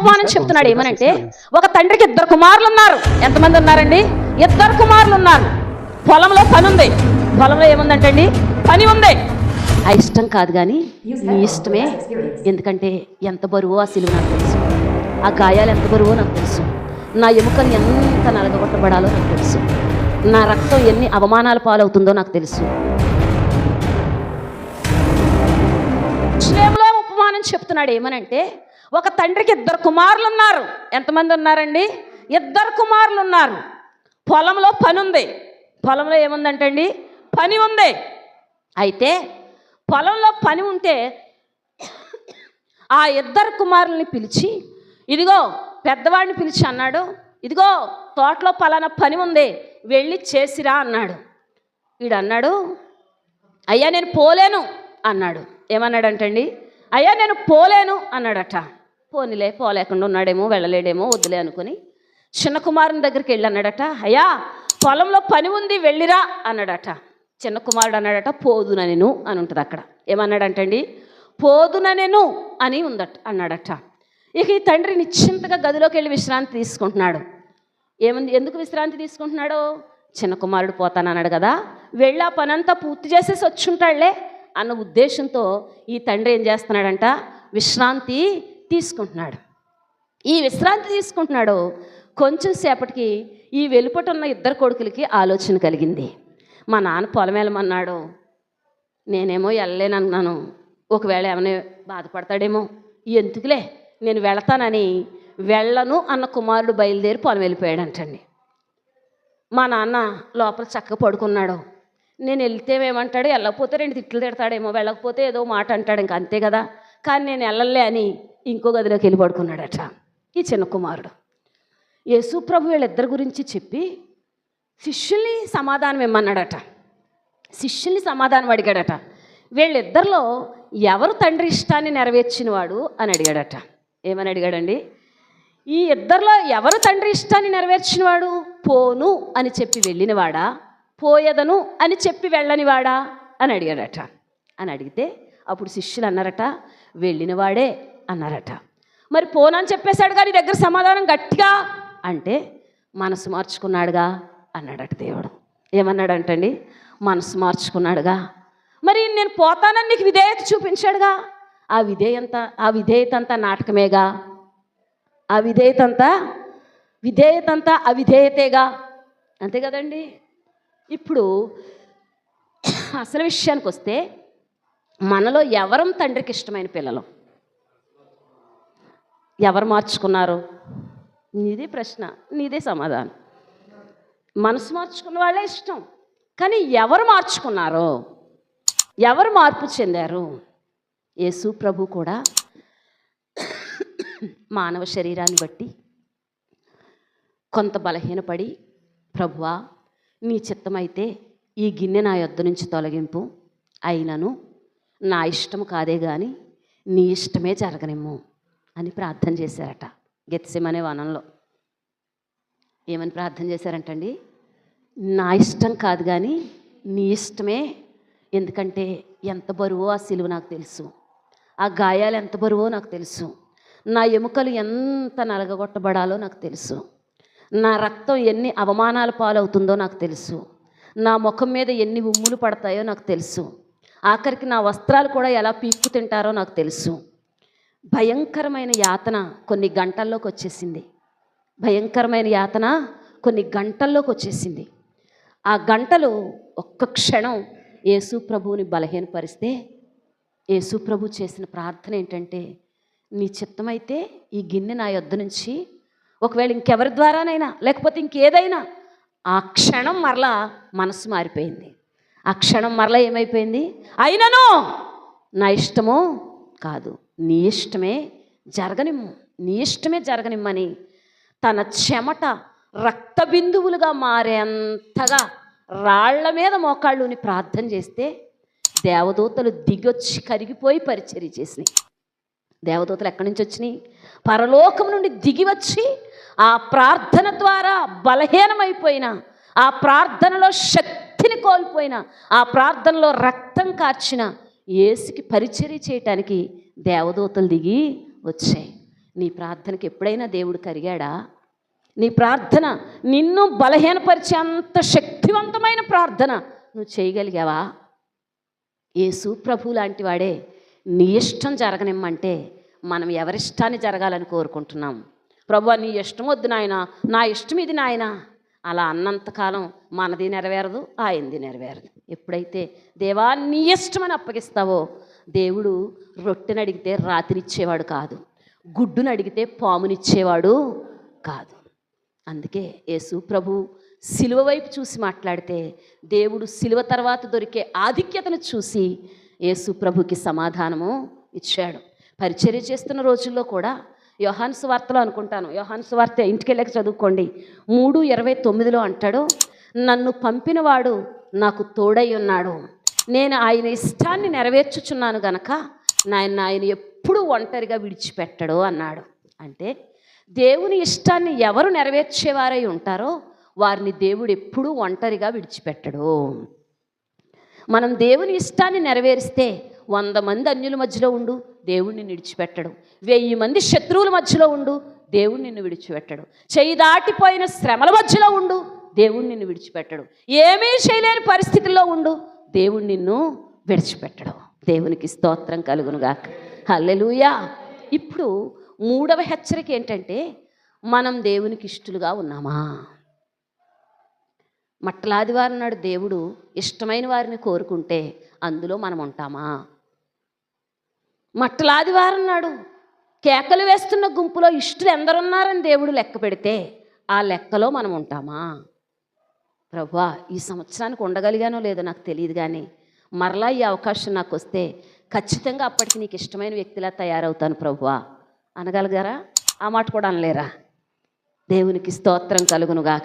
ఉపమానం చెప్తున్నాడు ఏమనంటే ఒక తండ్రికి ఇద్దరు కుమారులు ఉన్నారు ఎంతమంది ఉన్నారండి? ఇద్దరు కుమారులు ఉన్నారు పొలంలో పని ఉంది. పొలంలో ఏముందంటండి? పని ఉంది. ఆ ఇష్టం కాదు కానీ నీ ఇష్టమే. ఎందుకంటే ఎంత బరువో ఆ సిలువ నాకు తెలుసు. ఆ గాయాలు ఎంత బరువో నాకు తెలుసు. నా ఎముకలు ఎంత నలగొట్టబడాలో నాకు తెలుసు. నా రక్తం ఎన్ని అవమానాల పాలవుతుందో నాకు తెలుసు. ఉపమానం చెప్తున్నాడు ఏమనంటే ఒక తండ్రికి ఇద్దరు కుమారులు ఉన్నారు ఎంతమంది ఉన్నారండి? ఇద్దరు కుమారులు ఉన్నారు పొలంలో పని ఉంది పొలంలో ఏముందంటండి? పని ఉంది. అయితే పొలంలో పని ఉంటే ఆ ఇద్దరు కుమారుల్ని పిలిచి ఇదిగో పెద్దవాడిని పిలిచి అన్నాడు. ఇదిగో తోటలో పలానా పని ఉంది. వెళ్ళి చేసిరా అన్నాడు. వీడు అన్నాడు అయ్యా నేను పోలేను అన్నాడు. ఏమన్నాడంటండి? అయ్యా నేను పోలేను అన్నాడట. పోనీలే పోలేకుండా ఉన్నాడేమో వెళ్ళలేడేమో వద్దులే అనుకుని చిన్న కుమారుని దగ్గరికి వెళ్ళి అన్నాడట అయ్యా పొలంలో పని ఉంది వెళ్ళిరా అన్నాడట. చిన్న కుమారుడు అన్నాడట పోదున నేను అని ఉంటుంది అక్కడ. ఏమన్నాడంటండి? పోదున నేను అని ఉందట అన్నాడట. ఇక ఈ తండ్రి నిశ్చింతగా గదిలోకి వెళ్ళి విశ్రాంతి తీసుకుంటున్నాడు. ఏముంది ఎందుకు విశ్రాంతి తీసుకుంటున్నాడు? చిన్న కుమారుడు పోతానన్నాడు కదా వెళ్ళి ఆ పనంతా పూర్తి చేసేసి వచ్చుంటాడులే అన్న ఉద్దేశంతో ఈ తండ్రి ఏం చేస్తున్నాడంట విశ్రాంతి తీసుకుంటున్నాడు. ఈ విశ్రాంతి తీసుకుంటున్నాడు. కొంచెం సేపటికి ఈ వెలుపటున్న ఇద్దరు కొడుకులకి ఆలోచన కలిగింది. మా నాన్న పొలం వెళ్ళమన్నాడు నేనేమో వెళ్ళలేనన్నాను. ఒకవేళ ఏమైనా బాధపడతాడేమో. ఎందుకులే? నేను వెళతానని వెళ్ళను అన్న కుమారుడు బయలుదేరి పొలం వెళ్ళిపోయాడంటండి మా నాన్న లోపల చక్కగా పడుకున్నాడు. నేను వెళ్తే ఏమంటాడు? వెళ్ళకపోతే రెండు తిట్లు తిడతాడేమో. వెళ్ళకపోతే ఏదో మాట అంటాడు. ఇంకా అంతే కదా. కానీ నేను వెళ్ళలే అని ఇంకో గదిలోకి వెళ్ళి పడుకున్నాడట ఈ చిన్న కుమారుడు. యేసు ప్రభు వీళ్ళిద్దరి గురించి చెప్పి శిష్యుల్ని సమాధానం ఇమ్మన్నాడట. శిష్యుల్ని సమాధానం అడిగాడట. వీళ్ళిద్దరిలో ఎవరు తండ్రి ఇష్టాన్ని నెరవేర్చినవాడు అని అడిగాడట. ఏమని అడిగాడండి? ఈ ఇద్దరిలో ఎవరు తండ్రి ఇష్టాన్ని నెరవేర్చినవాడు? పోను అని చెప్పి వెళ్ళినవాడా? పోయదను అని చెప్పి వెళ్ళనివాడా? అని అడిగాడట. అని అడిగితే అప్పుడు శిష్యులు అన్నారట వెళ్ళినవాడే అన్నారట. మరి పోనని చెప్పేశాడు కానీ దగ్గర సమాధానం గట్టిగా అంటే మనసు మార్చుకున్నాడుగా అన్నాడట దేవుడు. ఏమన్నాడంటండి? మనసు మార్చుకున్నాడుగా. మరి నేను పోతానని నీకు విధేయత చూపించాడుగా? ఆ విధేయంత ఆ విధేయత అంతా నాటకమేగా? ఆ విధేయత అంతా విధేయత అంతా అవిధేయతేగా? అంతే కదండి? ఇప్పుడు అసలు విషయానికి వస్తే మనలో ఎవరం తండ్రికి ఇష్టమైన పిల్లలు? ఎవరు మార్చుకున్నారు? నీదే ప్రశ్న నీదే సమాధానం. మనసు మార్చుకున్న వాళ్ళే ఇష్టం. కానీ ఎవరు మార్చుకున్నారు? ఎవరు మార్పు చెందారు? యేసు ప్రభు కూడా మానవ శరీరాన్ని బట్టి కొంత బలహీనపడి ప్రభువా నీ చిత్తమైతే ఈ గిన్నె నా యొద్ద నుంచి తొలగింపు. అయినను నా ఇష్టం కాదే కానీ నీ ఇష్టమే జరగనిమ్ము. అని ప్రార్థన చేశారట గెత్సిమనే వనంలో. ఏమని ప్రార్థన చేశారంటండి? నా ఇష్టం కాదు కానీ నీ ఇష్టమే. ఎందుకంటే ఎంత బరువో ఆ సిలువ నాకు తెలుసు. ఆ గాయాలు ఎంత బరువో నాకు తెలుసు. నా ఎముకలు ఎంత నలగగొట్టబడాలో నాకు తెలుసు. నా రక్తం ఎన్ని అవమానాల పాలవుతుందో నాకు తెలుసు. నా ముఖం మీద ఎన్ని ఉమ్ములు పడతాయో నాకు తెలుసు. ఆఖరికి నా వస్త్రాలు కూడా ఎలా పీక్కు తింటారో నాకు తెలుసు. భయంకరమైన యాతన కొన్ని గంటల్లోకి వచ్చేసింది. భయంకరమైన యాతన కొన్ని గంటల్లోకి వచ్చేసింది. ఆ గంటలు ఒక్క క్షణం యేసు ప్రభువుని బలహీనపరిస్తే యేసు ప్రభు చేసిన ప్రార్థన ఏంటంటే నీ చిత్తమైతే ఈ గిన్నె నా యొద్ద నుంచి ఒకవేళ ఇంకెవరి ద్వారానైనా లేకపోతే ఇంకేదైనా ఆ క్షణం మరలా మనసు మారిపోయింది. ఆ క్షణం మరలా ఏమైపోయింది? అయినను నా ఇష్టమో కాదు. నీ ఇష్టమే జరగనిమ్ము. నీ ఇష్టమే జరగనిమ్మని తన చెమట రక్త బిందువులుగా మారేంతగా రాళ్ళ మీద మోకాళ్ళుని ప్రార్థన చేస్తే దేవదూతలు దిగొచ్చి కరిగిపోయి పరిచర్య చేసినాయి. దేవదూతలు ఎక్కడి నుంచి వచ్చినాయి? పరలోకం నుండి దిగి వచ్చి ఆ ప్రార్థన ద్వారా బలహీనమైపోయిన ఆ ప్రార్థనలో శక్తిని కోల్పోయిన ఆ ప్రార్థనలో రక్తం కార్చిన ఏసుకి పరిచర్య చేయటానికి దేవదూతలు దిగి వచ్చాయి. నీ ప్రార్థనకి ఎప్పుడైనా దేవుడు కరిగాడా? నీ ప్రార్థన నిన్ను బలహీనపరిచే అంత శక్తివంతమైన ప్రార్థన నువ్వు చేయగలిగావా? యేసు ప్రభు లాంటి వాడే నీ ఇష్టం జరగనిమ్మంటే మనం ఎవరిష్టాన్ని జరగాలని కోరుకుంటున్నాం? ప్రభు నీ ఇష్టం వద్దు నాయన నా ఇష్టం ఇది నాయన. అలా అన్నంతకాలం మనది నెరవేరదు ఆయనది నెరవేరదు. ఎప్పుడైతే దేవా నీ ఇష్టమని అప్పగిస్తావో దేవుడు రొట్టెని అడిగితే రాతినిచ్చేవాడు కాదు. గుడ్డును అడిగితే పామునిచ్చేవాడు కాదు. అందుకే యేసు ప్రభు సిలువ వైపు చూసి మాట్లాడితే దేవుడు సిలువ తర్వాత దొరికే ఆధిక్యతను చూసి యేసు ప్రభుకి సమాధానము ఇచ్చాడు. పరిచర్య చేస్తున్న రోజుల్లో కూడా యోహాను సువార్తలో అనుకుంటాను. యోహాను సువార్త ఇంటికెళ్ళక చదువుకోండి. మూడు ఇరవై తొమ్మిదిలో అంటాడు నన్ను పంపినవాడు నాకు తోడై ఉన్నాడు. నేను ఆయన ఇష్టాన్ని నెరవేర్చుచున్నాను గనక నాయన ఆయన ఎప్పుడు ఒంటరిగా విడిచిపెట్టడు అన్నాడు. అంటే దేవుని ఇష్టాన్ని ఎవరు నెరవేర్చేవారై ఉంటారో వారిని దేవుడు ఎప్పుడూ ఒంటరిగా విడిచిపెట్టడు. మనం దేవుని ఇష్టాన్ని నెరవేరిస్తే వంద మంది అన్యుల మధ్యలో ఉండు దేవుణ్ణి విడిచిపెట్టడు. వెయ్యి మంది శత్రువుల మధ్యలో ఉండు దేవుడు నిన్ను విడిచిపెట్టడు. చేయి దాటిపోయిన శ్రమల మధ్యలో ఉండు దేవుడు నిన్ను విడిచిపెట్టడు. ఏమీ చేయలేని పరిస్థితుల్లో ఉండు దేవుడు నిన్ను విడిచిపెట్టడు. దేవునికి స్తోత్రం కలుగునుగాక. హల్లెలూయా. ఇప్పుడు మూడవ హెచ్చరిక ఏంటంటే మనం దేవునికి ఇష్టలుగా ఉన్నామా? మట్టలాదివారం నాడు దేవుడు. ఇష్టమైన వారిని కోరుకుంటే అందులో మనం ఉంటామా? మట్టలాదివారం నాడు కేకలు వేస్తున్న గుంపులో ఇష్టలు ఎందరున్నారని దేవుడు లెక్క పెడితే ఆ లెక్కలో మనం ఉంటామా? ప్రభా ఈ సంవత్సరానికి ఉండగలిగానో లేదో నాకు తెలియదు కానీ మరలా ఈ అవకాశం నాకు వస్తే ఖచ్చితంగా అప్పటికి నీకు ఇష్టమైన వ్యక్తిలా తయారవుతాను ప్రభువా అనగలగారా? ఆ మాట కూడా అనలేరా? దేవునికి స్తోత్రం కలుగునుగా